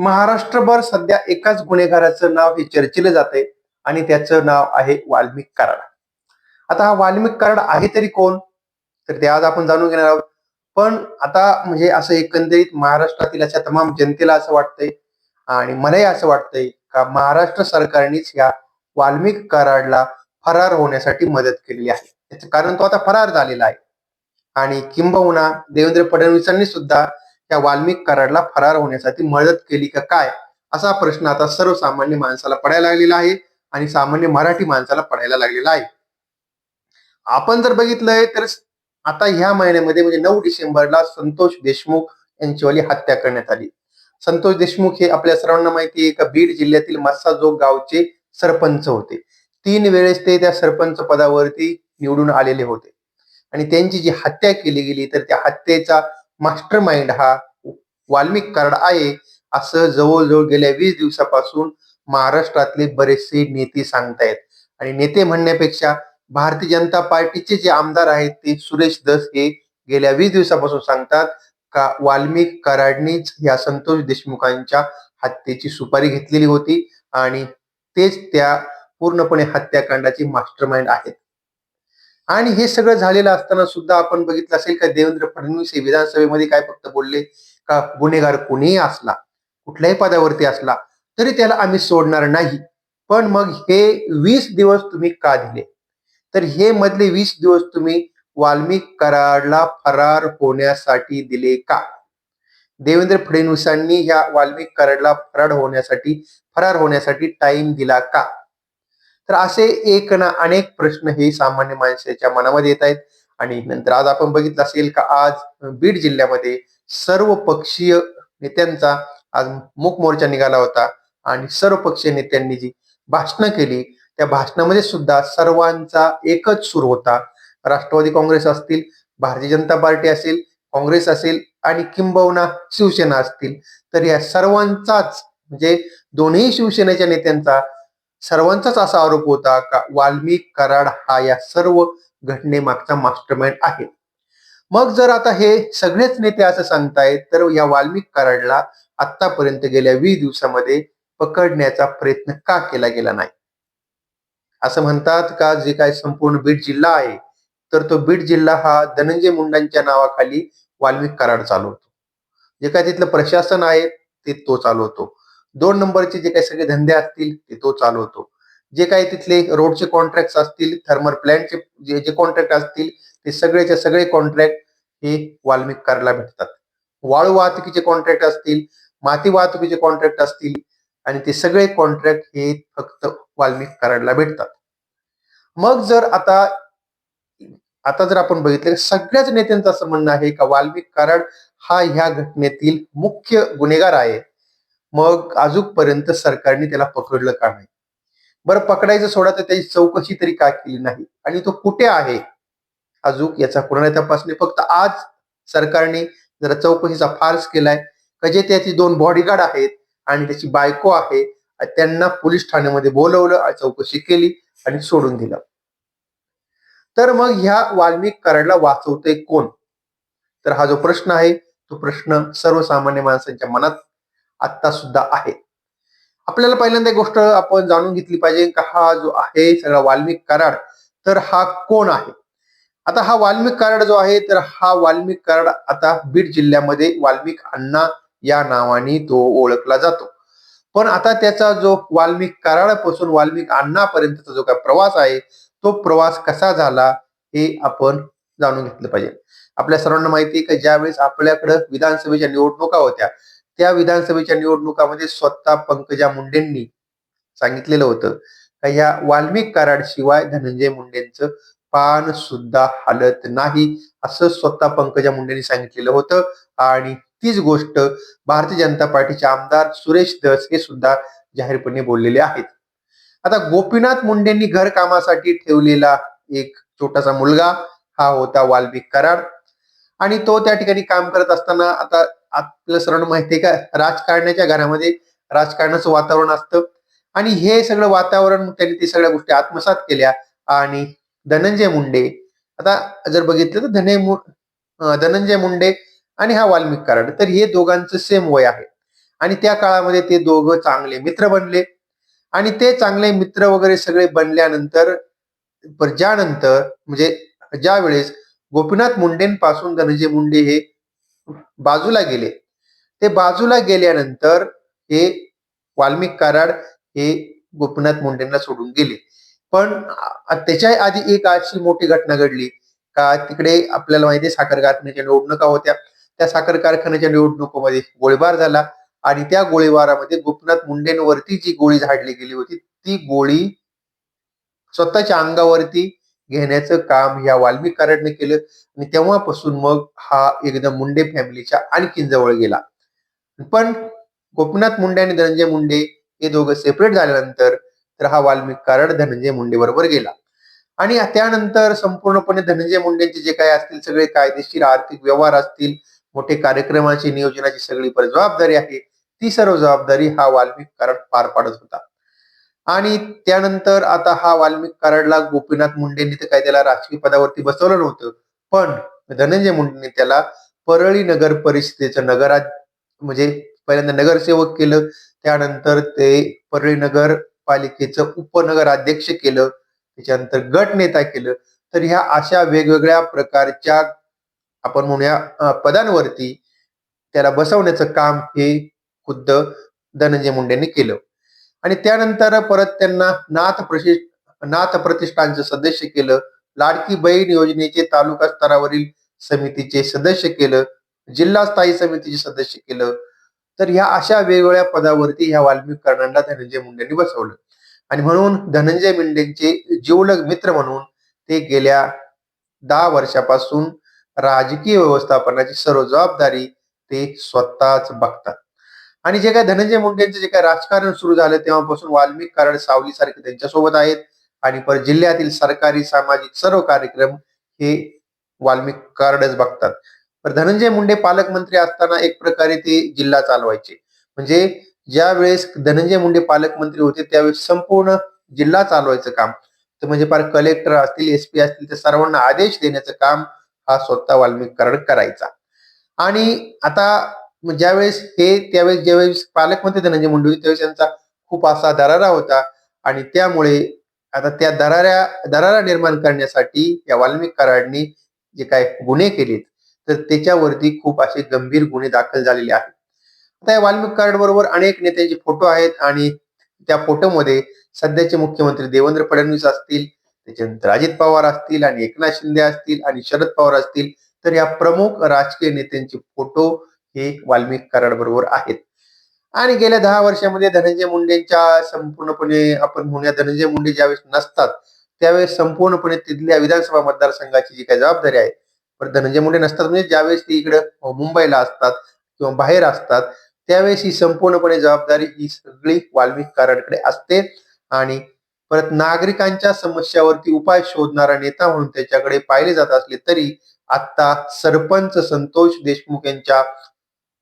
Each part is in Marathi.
महाराष्ट्रभर सध्या एकाच गुन्हेगाराचं नाव हे चर्चेलं जाते आणि त्याचं नाव आहे वाल्मिक कराड. आता हा वाल्मिक कराड आहे तरी कोण? तर ते आज आपण जाणून घेणार आहोत. पण आता म्हणजे असं एकंदरीत महाराष्ट्रातील अशा तमाम जनतेला असं वाटतंय आणि मलाही असं वाटतंय का महाराष्ट्र सरकारनेच या वाल्मिक कराडला फरार होण्यासाठी मदत केलेली आहे. त्याचं कारण तो आता फरार झालेला आहे. आणि किंबहुना देवेंद्र फडणवीसांनी सुद्धा त्या वाल्मिक कराडला फरार होण्यासाठी मदत केली का काय? असा प्रश्न आता सर्वसामान्य माणसाला पडायला लागलेला आहे आणि सामान्य मराठी माणसाला पडायला लागलेला आहे. आपण जर बघितलंय तर आता ह्या महिन्यामध्ये म्हणजे नऊ डिसेंबरला संतोष देशमुख यांचीवाली हत्या करण्यात आली. संतोष देशमुख हे आपल्या सर्वांना माहिती आहे का? बीड जिल्ह्यातील मस्साजोग गावचे सरपंच होते. तीन वेळेस ते त्या सरपंच पदावरती निवडून आलेले होते. आणि त्यांची जी हत्या केली गेली तर त्या हत्येचा मास्टर माइंड हा वाल्मिक कराड आहे. असं जवळजवळ गेल्या वीस दिवसापासून महाराष्ट्रातले बरेचसे नेते सांगतायत. आणि नेते म्हणण्यापेक्षा भारतीय जनता पार्टीचे जे आमदार आहेत ते सुरेश दस हे गेल्या वीस दिवसापासून सांगतात का वाल्मिक कराडनीच या संतोष देशमुखांच्या हत्येची सुपारी घेतलेली होती आणि तेच त्या पूर्णपणे हत्याकांडाचे मास्टर माइंड आहेत. आणि हे सगळं झालेलं असताना सुद्धा आपण बघितलं असेल का देवेंद्र फडणवीस हे विधानसभेमध्ये काय फक्त बोलले का गुन्हेगार कोणीही असला कुठल्याही पदावरती असला तरी त्याला आम्ही सोडणार नाही. पण मग हे वीस दिवस तुम्ही का दिले? तर हे मधले वीस दिवस तुम्ही वाल्मिक कराडला फरार होण्यासाठी दिले का? देवेंद्र फडणवीसांनी या वाल्मिक कराडला फरार होण्यासाठी फरार होण्यासाठी टाइम दिला का? तर असे एक ना अनेक प्रश्न हे सामान्य माणसाच्या मनामध्ये येत आहेत. आणि नंतर आज आपण बघितलं असेल का आज बीड जिल्ह्यामध्ये सर्व पक्षीय नेत्यांचा आज मूक मोर्चा निघाला होता. आणि सर्व पक्षीय नेत्यांनी जी भाषणं केली त्या भाषणामध्ये सुद्धा सर्वांचा एकच सूर होता. राष्ट्रवादी काँग्रेस असतील भारतीय जनता पार्टी असेल काँग्रेस असेल आणि किंबहुना शिवसेना असतील. तर या सर्वांचाच म्हणजे दोन्ही शिवसेनेच्या नेत्यांचा सर्वांचाच असा आरोप होता का वाल्मिक कराड हा या सर्व घटनेमागचा मास्टरमाइंड आहे. मग जर आता हे सगळेच नेते असं सांगतायत तर या वाल्मिक कराडला आतापर्यंत गेल्या वीस दिवसामध्ये पकडण्याचा प्रयत्न का केला गेला नाही? असं म्हणतात का जे काय संपूर्ण बीड जिल्हा आहे तर तो बीड जिल्हा हा धनंजय मुंडांच्या नावाखाली वाल्मिक कराड चालवतो. जे काय तिथलं प्रशासन आहे ते तो चालवतो. दोन नंबरचे जे काही सगळे धंदे असतील ते तो चालवतो. जे काही तिथले रोडचे कॉन्ट्रॅक्ट असतील थर्मल प्लॅन्टचे जे जे कॉन्ट्रॅक्ट असतील ते सगळेचे सगळे कॉन्ट्रॅक्ट हे वाल्मिक भेटतात. वाळू वाहतुकीचे कॉन्ट्रॅक्ट असतील माती वाहतुकीचे कॉन्ट्रॅक्ट असतील आणि ते सगळे कॉन्ट्रॅक्ट हे फक्त वाल्मिक कराडला भेटतात. मग जर आता आता जर आपण बघितलं सगळ्याच नेत्यांचं असं म्हणणं आहे का वाल्मिक कराड हा ह्या घटनेतील मुख्य गुन्हेगार आहे. मग अजूनपर्यंत सरकारने त्याला पकडलं का नाही? बरं पकडायचं सोडा तर त्याची चौकशी तरी का केली नाही? आणि तो कुठे आहे? अजून याचा पूर्ण तपासणी. फक्त आज सरकारने जरा चौकशीचा फार्स केलाय. का जे त्याची दोन बॉडीगार्ड आहेत आणि त्याची बायको आहे. त्यांना पोलीस ठाण्यामध्ये बोलवलं चौकशी केली आणि सोडून दिलं. तर मग ह्या वाल्मिक कराडला वाचवते कोण? तर हा जो प्रश्न आहे तो प्रश्न सर्वसामान्य माणसांच्या मनात आता सुद्धा आहे. आपल्याला पहिल्यांदा गोष्ट आपण जाणून घेतली पाहिजे का हा जो आहे सगळा वाल्मिक कराड तर हा कोण आहे? आता हा वाल्मिक कराड जो आहे तर हा वाल्मिक कराड आता बीड जिल्ह्यामध्ये वाल्मिक अण्णा या नावाने तो ओळखला जातो. पण आता त्याचा जो वाल्मिक कराडापासून वाल्मिक अण्णापर्यंतचा जो काय प्रवास आहे तो प्रवास कसा झाला हे आपण जाणून घेतलं पाहिजे. आपल्या सर्वांना माहिती आहे की ज्यावेळेस आपल्याकडं विधानसभेच्या निवडणुका होत्या त्या विधानसभेच्या निवडणुकामध्ये स्वतः पंकजा मुंडेंनी सांगितलेलं होतं का या वाल्मिक कराड शिवाय धनंजय मुंडेंचं पान सुद्धा हालत नाही असं स्वतः पंकजा मुंडेंनी सांगितलेलं होतं. आणि तीच गोष्ट भारतीय जनता पार्टीचे आमदार सुरेश दस हे सुद्धा जाहीरपणे बोललेले आहेत. आता गोपीनाथ मुंडेंनी घर कामासाठी ठेवलेला एक छोटासा मुलगा हा होता वाल्मिक कराड. आणि तो त्या ठिकाणी काम करत असताना आता आपलं सर्वांना माहिती आहे का? राजकारण्याच्या घरामध्ये राजकारणाचं वातावरण असतं. आणि हे सगळं वातावरण त्यांनी ते सगळ्या गोष्टी आत्मसात केल्या. आणि धनंजय मुंडे आता जर बघितलं तर धने धनंजय मुंडे आणि हा वाल्मिक कराड तर हे दोघांचं सेम वय आहे. आणि त्या काळामध्ये ते दोघं चांगले मित्र बनले. आणि ते चांगले मित्र वगैरे सगळे बनल्यानंतर पर ज्यानंतर म्हणजे ज्या वेळेस गोपीनाथ मुंडेंपासून धनंजय मुंडे हे बाजूला गेले. ते बाजूला गेल्यानंतर हे वाल्मिक कराड हे गोपीनाथ मुंडेंना सोडून गेले. पण त्याच्या आधी एक अशी मोठी घटना घडली. का तिकडे आपल्याला माहिती आहे साखर कारखान्याच्या निवडणुका होत्या. त्या साखर कारखान्याच्या निवडणुकीमध्ये गोळीबार झाला आणि त्या गोळीबारामध्ये गोपीनाथ मुंडेंवरती जी गोळी झाडली गेली होती ती गोळी स्वतःच्या अंगावरती घेण्याचं काम या वाल्मिक कराडने केलं. आणि तेव्हापासून मग हा एकदम मुंडे फॅमिलीच्या आणखीन जवळ गेला. पण गोपीनाथ मुंडे आणि धनंजय मुंडे हे दोघं सेपरेट झाल्यानंतर तर हा वाल्मिक कराड धनंजय मुंडे बरोबर गेला. आणि त्यानंतर संपूर्णपणे धनंजय मुंडेंचे जे काही असतील सगळे कायदेशीर आर्थिक व्यवहार असतील मोठे कार्यक्रमाची नियोजनाची सगळी जबाबदारी आहे ती सर्व जबाबदारी हा वाल्मिक कराड पार पाडत होता. आणि त्यानंतर आता हा वाल्मिक कराडला गोपीनाथ मुंडेंनी तर काय त्याला राजकीय पदावरती बसवलं नव्हतं. पण धनंजय मुंडेंनी त्याला परळी नगर परिषदेचं नगरात म्हणजे पहिल्यांदा नगरसेवक केलं त्यानंतर ते परळी नगर पालिकेचं उपनगराध्यक्ष केलं त्याच्यानंतर गट नेता केलं. तर ह्या अशा वेगवेगळ्या प्रकारच्या आपण म्हणूया पदांवरती त्याला बसवण्याचं काम हे खुद्द धनंजय मुंडेंनी केलं. आणि त्यानंतर परत त्यांना नाथ प्रशिष्ट नाथ प्रतिष्ठानचं सदस्य केलं. लाडकी बहीण योजनेचे तालुका स्तरावरील समितीचे सदस्य केलं. जिल्हा स्थायी समितीचे सदस्य केलं. तर ह्या अशा वेगवेगळ्या पदावरती ह्या वाल्मिक कर्णांना धनंजय मुंडेंनी बसवलं. आणि म्हणून धनंजय मुंडेंचे जिवलग मित्र म्हणून ते गेल्या दहा वर्षापासून राजकीय व्यवस्थापनाची सर्व जबाबदारी ते स्वतःच बघतात. आणि जे काय धनंजय मुंडेंचे जे काय राजकारण सुरू झालं तेव्हापासून वाल्मिक कराड सावली सारखे त्यांच्यासोबत आहेत. आणि पर जिल्ह्यातील सरकारी सामाजिक सर्व कार्यक्रम हे वाल्मिक कराडच बघतात. तर धनंजय मुंडे पालकमंत्री असताना एक प्रकारे ते जिल्हा चालवायचे. म्हणजे ज्या वेळेस धनंजय मुंडे पालकमंत्री होते त्यावेळेस संपूर्ण जिल्हा चालवायचं काम. तर म्हणजे फार कलेक्टर असतील एसपी असतील तर सर्वांना आदेश देण्याचं काम हा स्वतः वाल्मिक कराड करायचा. आणि आता ज्यावेळेस हे त्यावेळेस ज्यावेळेस पालकमंत्री धनंजय मुंडे त्यावेळेस त्यांचा खूप असा दरारा होता. आणि त्यामुळे आता त्या दराऱ्या दरारा निर्माण करण्यासाठी या वाल्मिक कराडनी जे काय गुन्हे केलेत तर त्याच्यावरती खूप असे गंभीर गुन्हे दाखल झालेले आहेत. आता या वाल्मिक कराड बरोबर अनेक नेत्यांचे फोटो आहेत आणि त्या फोटोमध्ये सध्याचे मुख्यमंत्री देवेंद्र फडणवीस असतील त्याच्यानंतर अजित पवार असतील आणि एकनाथ शिंदे असतील आणि शरद पवार असतील. तर या प्रमुख राजकीय नेत्यांचे फोटो हे वाल्मिक कराड बरोबर आहेत. आणि गेल्या दहा वर्षामध्ये धनंजय मुंडेंच्या संपूर्णपणे आपण म्हणूया धनंजय मुंडे ज्यावेळेस नसतात त्यावेळेस संपूर्णपणे तिथल्या विधानसभा मतदारसंघाची जी काही जबाबदारी आहे पण धनंजय मुंडे नसतात. म्हणजे ज्यावेळेस ते इकडे मुंबईला असतात किंवा बाहेर असतात त्यावेळेस ही संपूर्णपणे जबाबदारी ही सगळी वाल्मिक कराडकडे असते. आणि परत नागरिकांच्या समस्यावरती उपाय शोधणारा नेता म्हणून त्याच्याकडे पाहिले जात असले तरी आता सरपंच संतोष देशमुख यांच्या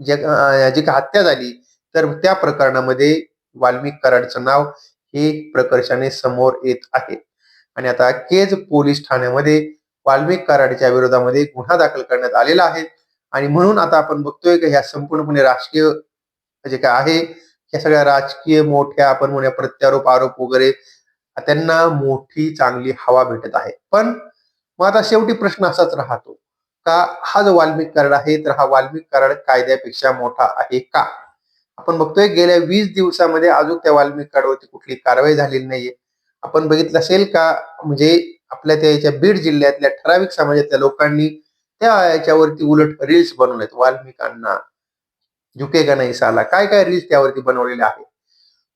जी का हत्या झाली तर त्या प्रकरणामध्ये वाल्मिक कराडचं नाव हे प्रकर्षाने समोर येत आहे. आणि आता केज पोलीस ठाण्यामध्ये वाल्मिक कराडच्या विरोधामध्ये गुन्हा दाखल करण्यात आलेला आहे. आणि म्हणून आता आपण बघतोय की ह्या संपूर्णपणे राजकीय जे काय आहे ह्या सगळ्या राजकीय मोठ्या आपण म्हणूया प्रत्यारोप आरोप वगैरे त्यांना मोठी चांगली हवा भेटत आहे. पण मग आता शेवटी प्रश्न असाच राहतो. का हा जो वाल्मिक कराड आहे तर हा वाल्मिक कराड कायद्यापेक्षा मोठा आहे का? आपण बघतोय गेल्या वीस दिवसामध्ये अजून त्या वाल्मिक कराडवरती कुठली कारवाई झालेली नाहीये. आपण बघितलं असेल का म्हणजे आपल्या त्या याच्या बीड जिल्ह्यातल्या ठराविक समाजातल्या लोकांनी त्या याच्यावरती उलट रील्स बनवलेत वाल्मिकांना. झुके का नाही साला? काय काय रील्स त्यावरती बनवलेले आहे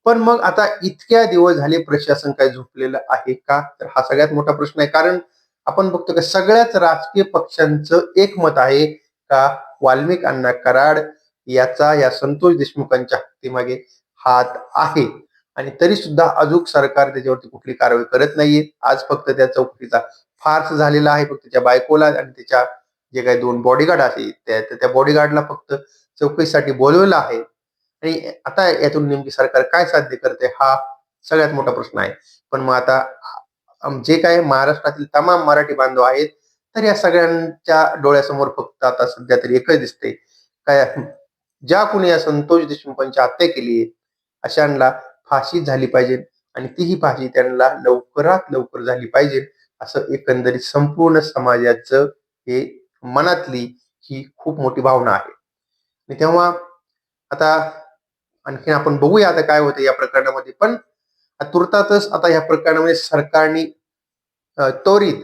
पण मग आता इतक्या दिवस झाले प्रशासन काय झोपलेलं आहे का? तर हा सगळ्यात मोठा प्रश्न आहे. कारण आपण बघतो की सगळ्याच राजकीय पक्षांचं एक मत आहे का वाल्मिक अण्णा कराड याचा या संतोष देशमुखांच्या हत्येमागे हात आहे. आणि तरी सुद्धा अजून सरकार त्याच्यावरती कुठली कारवाई करत नाहीये. आज फक्त त्या चौकटीचा फार्स झालेला आहे. फक्त त्याच्या बायकोला आणि त्याच्या जे काही दोन बॉडीगार्ड आहे त्या त्या बॉडीगार्डला फक्त चौकशीसाठी बोलवलं आहे. आणि आता यातून नेमकी सरकार काय साध्य करते हा सगळ्यात मोठा प्रश्न आहे. पण मग आता जे काय महाराष्ट्रातील तमाम मराठी बांधव आहेत तर या सगळ्यांच्या डोळ्यासमोर फक्त आता सध्या तरी एकच दिसते. काय ज्या कुणी या संतोष देशमुखांची हत्या केली आहे अशांना फाशी झाली पाहिजे आणि तीही फाशी त्यांना लवकरात लवकर झाली पाहिजे असं एकंदरीत संपूर्ण समाजाचं हे मनातली ही खूप मोठी भावना आहे. आणि तेव्हा आता आणखीन आपण बघूया आता काय होतं या प्रकरणामध्ये पण तुर्तातच आता या प्रकरणामध्ये सरकारने त्वरित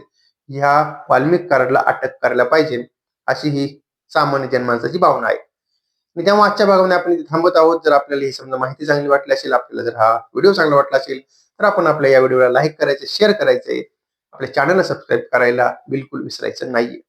ह्या वाल्मिक कराडला अटक करायला पाहिजे अशी ही सामान्य जनमानसाची भावना आहे. आणि त्यामुळे आजच्या भागामध्ये आपण इथे थांबत आहोत. जर आपल्याला ही समजा माहिती चांगली वाटली असेल आपल्याला जर हा व्हिडिओ चांगला वाटला असेल तर आपण आपल्या या व्हिडिओला लाईक करायचे शेअर करायचे आपल्या चॅनलला सबस्क्राईब करायला बिलकुल विसरायचं नाहीये.